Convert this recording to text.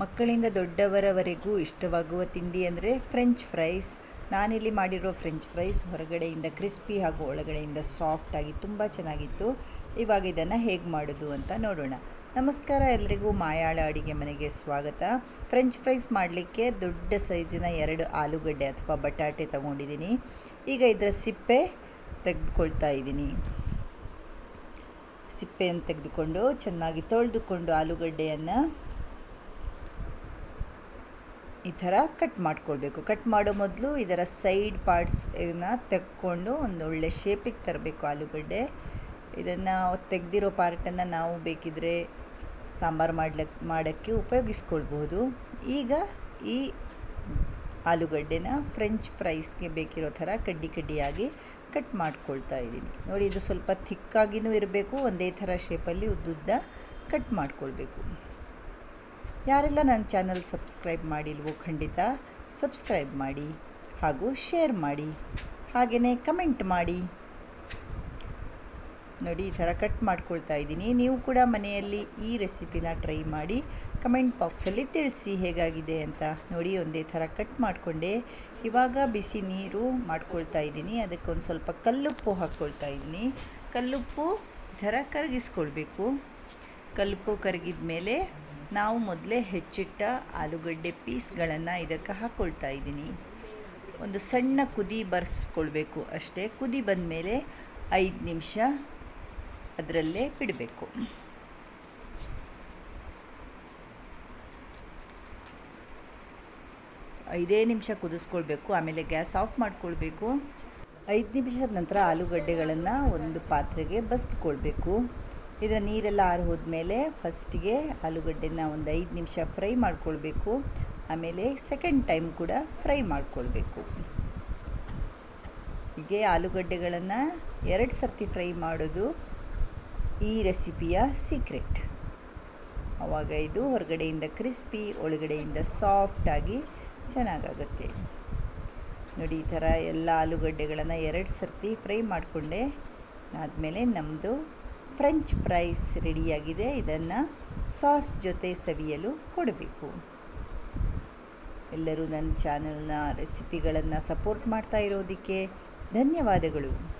ಮಕ್ಕಳಿಂದ ದೊಡ್ಡವರವರೆಗೂ ಇಷ್ಟವಾಗುವ ತಿಂಡಿ ಅಂದರೆ ಫ್ರೆಂಚ್ ಫ್ರೈಸ್ ನಾನಿಲ್ಲಿ ಮಾಡಿರೋ ಫ್ರೆಂಚ್ ಫ್ರೈಸ್ ಹೊರಗಡೆಯಿಂದ ಕ್ರಿಸ್ಪಿ ಹಾಗೂ ಒಳಗಡೆಯಿಂದ ಸಾಫ್ಟ್ ಆಗಿ ತುಂಬ ಚೆನ್ನಾಗಿತ್ತು. ಇವಾಗ ಇದನ್ನು ಹೇಗೆ ಮಾಡೋದು ಅಂತ ನೋಡೋಣ. ನಮಸ್ಕಾರ ಎಲ್ರಿಗೂ, ಮಾಯಾಳ ಅಡುಗೆ ಮನೆಗೆ ಸ್ವಾಗತ. ಫ್ರೆಂಚ್ ಫ್ರೈಸ್ ಮಾಡಲಿಕ್ಕೆ ದೊಡ್ಡ ಸೈಜಿನ ಎರಡು ಆಲೂಗಡ್ಡೆ ಅಥವಾ ಬಟಾಟೆ ತಗೊಂಡಿದ್ದೀನಿ ಈಗ ಇದರ ಸಿಪ್ಪೆ ತೆಗೆದುಕೊಳ್ತಾ ಇದ್ದೀನಿ ಸಿಪ್ಪೆಯನ್ನು ತೆಗೆದುಕೊಂಡು ಚೆನ್ನಾಗಿ ತೊಳೆದುಕೊಂಡು ಆಲೂಗಡ್ಡೆಯನ್ನು ಈ ಥರ ಕಟ್ ಮಾಡ್ಕೊಳ್ಬೇಕು. ಕಟ್ ಮಾಡೋ ಮೊದಲು ಇದರ ಸೈಡ್ ಪಾರ್ಟ್ಸನ್ನ ತೆಕ್ಕೊಂಡು ಒಂದು ಒಳ್ಳೆ ಶೇಪಿಗೆ ತರಬೇಕು ಆಲೂಗಡ್ಡೆ. ಇದನ್ನು ತೆಗೆದಿರೋ ಪಾರ್ಟನ್ನು ನಾವು ಬೇಕಿದ್ರೆ ಸಾಂಬಾರು ಮಾಡ್ಲಿಕ್ಕೆ ಮಾಡೋಕ್ಕೆ ಉಪಯೋಗಿಸ್ಕೊಳ್ಬೋದು. ಈಗ ಈ ಆಲೂಗಡ್ಡೆನ ಫ್ರೆಂಚ್ ಫ್ರೈಸ್ಗೆ ಬೇಕಿರೋ ಥರ ಕಡ್ಡಿ ಕಡ್ಡಿಯಾಗಿ ಕಟ್ ಮಾಡ್ಕೊಳ್ತಾ ಇದ್ದೀನಿ. ನೋಡಿ, ಇದು ಸ್ವಲ್ಪ ಥಿಕ್ಕಾಗಿಯೂ ಇರಬೇಕು, ಒಂದೇ ಥರ ಶೇಪಲ್ಲಿ ಉದ್ದುದ್ದ ಕಟ್ ಮಾಡ್ಕೊಳ್ಬೇಕು. ಯಾರೆಲ್ಲ ನನ್ನ ಚಾನಲ್ ಸಬ್ಸ್ಕ್ರೈಬ್ ಮಾಡಿಲ್ವೋ ಖಂಡಿತ ಸಬ್ಸ್ಕ್ರೈಬ್ ಮಾಡಿ ಹಾಗೂ ಶೇರ್ ಮಾಡಿ. ಹಾಗೆಯೇ ಕಮೆಂಟ್ ಮಾಡಿ. ನೋಡಿ, ಈ ಥರ ಕಟ್ ಮಾಡ್ಕೊಳ್ತಾ ಇದ್ದೀನಿ. ನೀವು ಕೂಡ ಮನೆಯಲ್ಲಿ ಈ ರೆಸಿಪಿನ ಟ್ರೈ ಮಾಡಿ ಕಮೆಂಟ್ ಬಾಕ್ಸಲ್ಲಿ ತಿಳಿಸಿ ಹೇಗಾಗಿದೆ ಅಂತ ನೋಡಿ, ಒಂದೇ ಥರ ಕಟ್ ಮಾಡಿಕೊಂಡೆ. ಇವಾಗ ಬಿಸಿ ನೀರು ಮಾಡ್ಕೊಳ್ತಾ ಇದ್ದೀನಿ. ಅದಕ್ಕೊಂದು ಸ್ವಲ್ಪ ಕಲ್ಲುಪ್ಪು ಹಾಕ್ಕೊಳ್ತಾ ಇದ್ದೀನಿ. ಕಲ್ಲುಪ್ಪು ಈ ಥರ ಕರಗಿಸ್ಕೊಳ್ಬೇಕು. ಕಲ್ಲುಪ್ಪು ಕರಗಿದ ಮೇಲೆ ನಾವು ಮೊದಲೇ ಹೆಚ್ಚಿಟ್ಟ ಆಲೂಗಡ್ಡೆ ಪೀಸ್ಗಳನ್ನು ಇದಕ್ಕೆ ಹಾಕ್ಕೊಳ್ತಾ ಇದ್ದೀನಿ. ಒಂದು ಸಣ್ಣ ಕುದಿ ಬರ್ಸ್ಕೊಳ್ಬೇಕು ಅಷ್ಟೇ. ಕುದಿ ಬಂದ ಮೇಲೆ ಐದು ನಿಮಿಷ ಅದರಲ್ಲೇ ಬಿಡಬೇಕು. ಐದೇ ನಿಮಿಷ ಕುದಿಸ್ಕೊಳ್ಬೇಕು, ಆಮೇಲೆ ಗ್ಯಾಸ್ ಆಫ್ ಮಾಡ್ಕೊಳ್ಬೇಕು. ಐದು ನಿಮಿಷದ ನಂತರ ಆಲೂಗಡ್ಡೆಗಳನ್ನು ಒಂದು ಪಾತ್ರೆಗೆ ಬಸ್ದುಕೊಳ್ಬೇಕು. ಇದರ ನೀರೆಲ್ಲ ಆರು ಹೋದ್ಮೇಲೆ ಫಸ್ಟಿಗೆ ಆಲೂಗಡ್ಡೆನ ಒಂದು ಐದು ನಿಮಿಷ ಫ್ರೈ ಮಾಡ್ಕೊಳ್ಬೇಕು. ಆಮೇಲೆ ಸೆಕೆಂಡ್ ಟೈಮ್ ಕೂಡ ಫ್ರೈ ಮಾಡ್ಕೊಳ್ಬೇಕು. ಹೀಗೆ ಆಲೂಗಡ್ಡೆಗಳನ್ನು ಎರಡು ಸರ್ತಿ ಫ್ರೈ ಮಾಡೋದು ಈ ರೆಸಿಪಿಯ ಸೀಕ್ರೆಟ್. ಆವಾಗ ಇದು ಹೊರಗಡೆಯಿಂದ ಕ್ರಿಸ್ಪಿ, ಒಳಗಡೆಯಿಂದ ಸಾಫ್ಟಾಗಿ ಚೆನ್ನಾಗಾಗುತ್ತೆ. ನೋಡಿ, ಈ ಥರ ಎಲ್ಲ ಆಲೂಗಡ್ಡೆಗಳನ್ನು ಎರಡು ಸರ್ತಿ ಫ್ರೈ ಮಾಡಿಕೊಂಡೆ. ಆದಮೇಲೆ ನಮ್ಮದು ಫ್ರೆಂಚ್ ಫ್ರೈಸ್ ರೆಡಿಯಾಗಿದೆ. ಇದನ್ನು ಸಾಸ್ ಜೊತೆ ಸವಿಯಲು ಕೊಡಬೇಕು. ಎಲ್ಲರೂ ನನ್ನ ಚಾನಲ್ನ ರೆಸಿಪಿಗಳನ್ನು ಸಪೋರ್ಟ್ ಮಾಡ್ತಾ ಇರೋದಕ್ಕೆ ಧನ್ಯವಾದಗಳು.